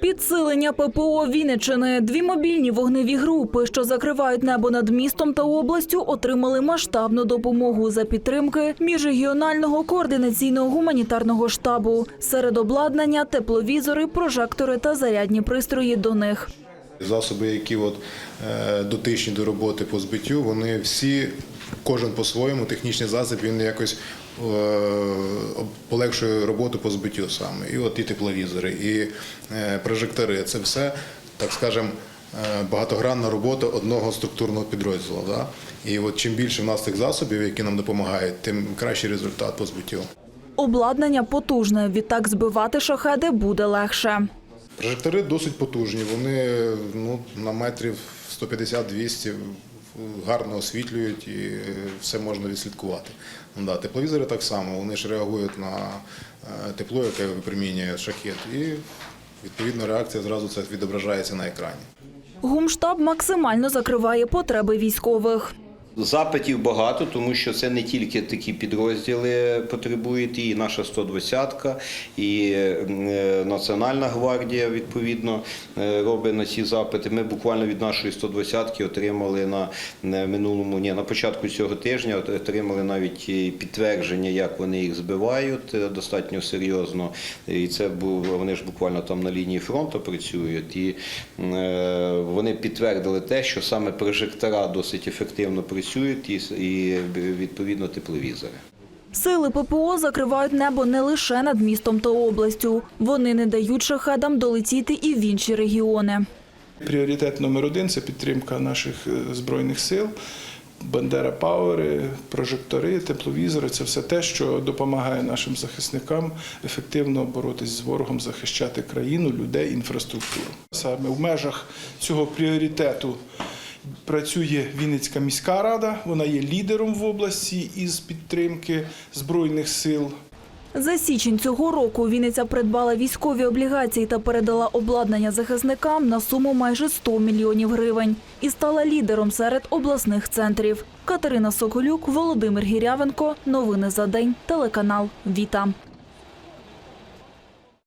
Підсилення ППО Вінниччини. Дві мобільні вогневі групи, що закривають небо над містом та областю, отримали масштабну допомогу за підтримки міжрегіонального координаційного гуманітарного штабу. Серед обладнання тепловізори, прожектори та зарядні пристрої до них. Засоби, які от, е, дотичні до роботи по збиттю, вони всі, кожен по-своєму, технічний засіб, він якось полегшує роботу по збиттю саме. І от і тепловізори, і е, прожектори це все, так скажемо, е, багатогранна робота одного структурного підрозділу. Да? І от чим більше в нас цих засобів, які нам допомагають, тим кращий результат по збиттю. Обладнання потужне, відтак збивати шахеди буде легше. Прожектори досить потужні. Вони ну, на метрів 150-200 гарно освітлюють і все можна відслідкувати. Ну, да, тепловізори так само, вони ж реагують на е, тепло, яке випромінює шахет, і відповідно реакція зразу це відображається на екрані. Гумштаб максимально закриває потреби військових. Запитів багато, тому що це не тільки такі підрозділи потребують, і наша 120-ка, і е, Національна гвардія відповідно е, робить на ці запити. Ми буквально від нашої 120-ки отримали на на минулому, ні, на початку цього тижня отримали навіть підтвердження, як вони їх збивають е, достатньо серйозно. І це вони ж буквально там на лінії фронту працюють. І е, вони підтвердили те, що саме прожектора досить ефективно працюють і, і відповідно тепловізори. Сили ППО закривають небо не лише над містом та областю. Вони не дають шахедам долетіти і в інші регіони. Пріоритет номер один це підтримка наших е, збройних сил. Бандера Пауери, прожектори, тепловізори це все те, що допомагає нашим захисникам ефективно боротись з ворогом, захищати країну, людей, інфраструктуру. Саме в межах цього пріоритету працює Вінницька міська рада. Вона є лідером в області із підтримки збройних сил. За січень цього року Вінниця придбала військові облігації та передала обладнання захисникам на суму майже 100 мільйонів гривень і стала лідером серед обласних центрів. Катерина Соколюк, Володимир Гірявенко. Новини за день. Телеканал Віта.